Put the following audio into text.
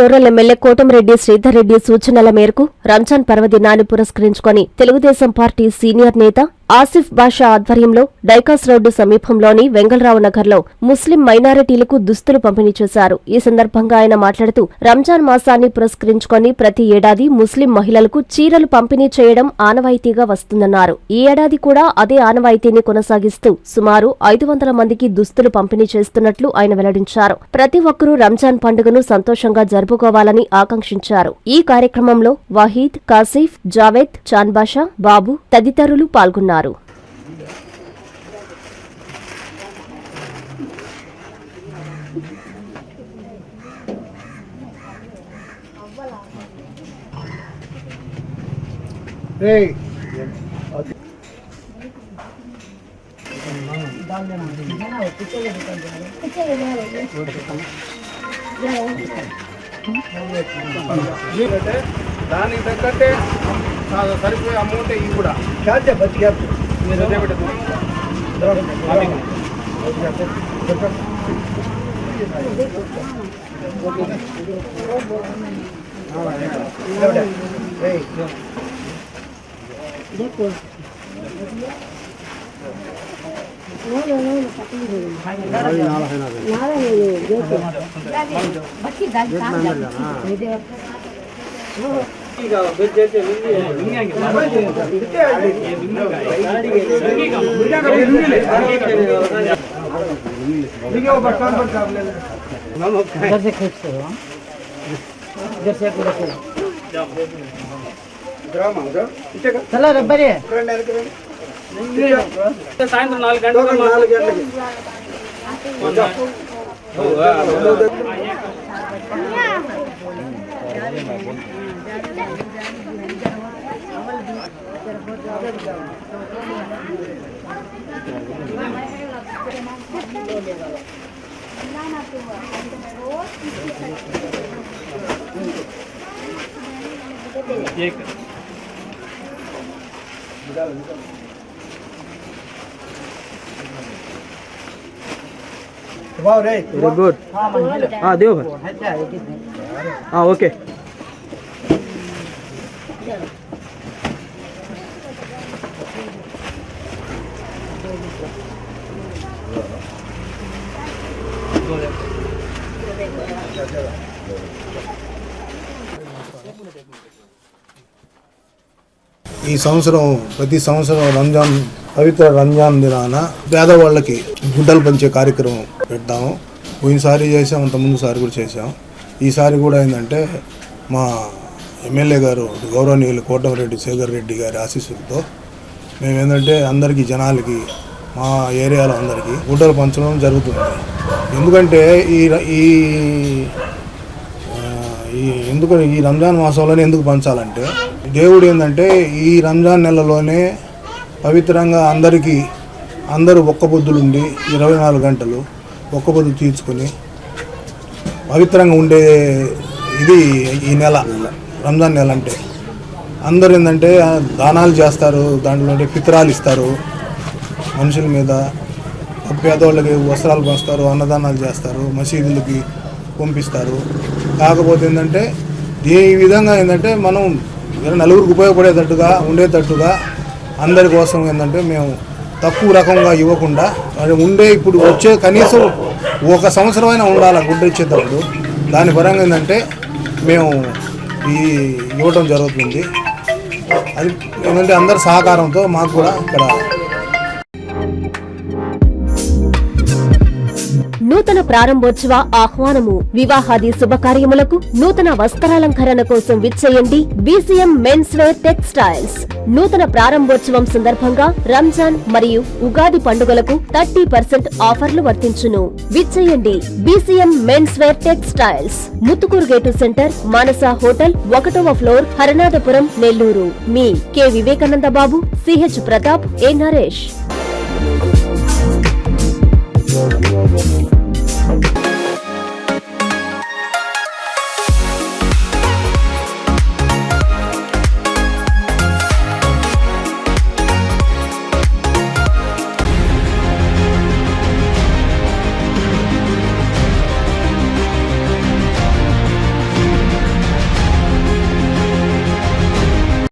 Rural MLA Kotamreddy Sridhar Reddy సూచనల మేరకు రంజాన్ పర్వదినాన్ని పురస్కరించుకొని తెలుగుదేశం పార్టీ సీనియర్ నేత ఆసిఫ్ బాషా ఆధ్వర్యంలో డైకాస్ రోడ్డు సమీపంలోని వెంగళరావు నగర్లో ముస్లిం మైనారిటీలకు దుస్తులు పంపిణీ చేశారు. ఈ సందర్భంగా ఆయన మాట్లాడుతూ రంజాన్ మాసాన్ని పురస్కరించుకొని ప్రతి ఏడాది ముస్లిం మహిళలకు చీరలు పంపిణీ చేయడం ఆనవాయితీగా వస్తుందన్నారు. ఈ ఏడాది కూడా అదే ఆనవాయితీని కొనసాగిస్తూ సుమారు ఐదు వందల మందికి దుస్తులు పంపిణీ చేస్తున్నట్లు ఆయన వెల్లడించారు. ప్రతి ఒక్కరూ రంజాన్ పండుగను సంతోషంగా జరుపుకోవాలని ఆకాంక్షించారు. ఈ కార్యక్రమంలో వాహీద్ కాసిఫ్ జావేద్ చాన్బాషా బాబు తదితరులు పాల్గొన్నారు. రేయ్ దానికి తగ్గట్టే సరిపోయే అమౌంట్ ఇవి కూడా. చార్జే బతికి మీరు देखो ना ना ना पकड़ी है। ना ना ना ना देखो बच्ची दाल काम जाती है इधर से खेच। से इधर से ಚಲೋ ರಬ್ಬರಿ ಸಾಯಂತ್ರ ನಾಲ್ಕು ಗಂಟೆ ನಾಲ್ಕು ಗಂಟೆಗೆ एक Wow, right? Good. Ah, ah Dio. Ah, okay. ఈ సంవత్సరం ప్రతి సంవత్సరం రంజాన్ పవిత్ర రంజాన్ దినాన పేదవాళ్ళకి గుడ్డలు పంచే కార్యక్రమం పెడతాము. పోయినసారి చేసాం అంత ముందు సారి కూడా చేసాం ఈసారి కూడా ఏంటంటే మా ఎమ్మెల్యే గారు గౌరవనీయులు కోటమిరెడ్డి శేఖర్ రెడ్డి గారి ఆశీస్సులతో మేము ఏంటంటే అందరికీ జనాలకి మా ఏరియాలో అందరికీ గుడ్డలు పంచడం జరుగుతుంది. ఎందుకంటే ఈ ఈ ఈ ఎందుకు ఈ రంజాన్ మాసంలోనే ఎందుకు పంచాలంటే? దేవుడు ఏంటంటే ఈ రంజాన్ నెలలోనే పవిత్రంగా అందరికీ అందరూ ఒక్క పొద్దులుండి ఇరవై నాలుగు గంటలు ఒక్క పొద్దు తీర్చుకొని పవిత్రంగా ఉండే ఇది ఈ నెల రంజాన్ నెల అంటే. అందరూ ఏంటంటే దానాలు చేస్తారు దాంట్లో అంటే ఫిత్రాలు ఇస్తారు మనుషుల మీద పేదవాళ్ళకి వస్త్రాలు పంచుతారు అన్నదానాలు చేస్తారు మసీదులకి పంపిస్తారు. కాకపోతే ఏంటంటే ఏ విధంగా ఏంటంటే మనం నలుగురికి ఉపయోగపడేటట్టుగా ఉండేటట్టుగా అందరి కోసం ఏంటంటే మేము తక్కువ రకంగా ఇవ్వకుండా ఉండే ఇప్పుడు వచ్చే కనీసం ఒక సంవత్సరమైనా ఉండాలి గుడ్డ ఇచ్చేటప్పుడు. దాని పరంగా ఏంటంటే మేము ఈ ఇవ్వటం జరుగుతుంది. అది ఏంటంటే అందరి సహకారంతో మాకు కూడా ఇక్కడ నూతన ప్రారంభోత్సవ ఆహ్వానము. వివాహాది శుభకార్యములకు నూతన వస్త్రాలంకరణ కోసం విచ్చేయండి బీసీఎం మెన్స్ వేర్ టెక్స్టైల్స్. నూతన ప్రారంభోత్సవం సందర్భంగా రంజాన్ మరియు ఉగాది పండుగలకు థర్టీ పర్సెంట్ ఆఫర్లు వర్తించును. విచ్చేయండి BCM men's wear textiles. Muthukur gate centre Manasa hotel ఒకటవ floor Haranathapuram Nellore. Me K Vivekananda Babu CH Pratap A Naresh.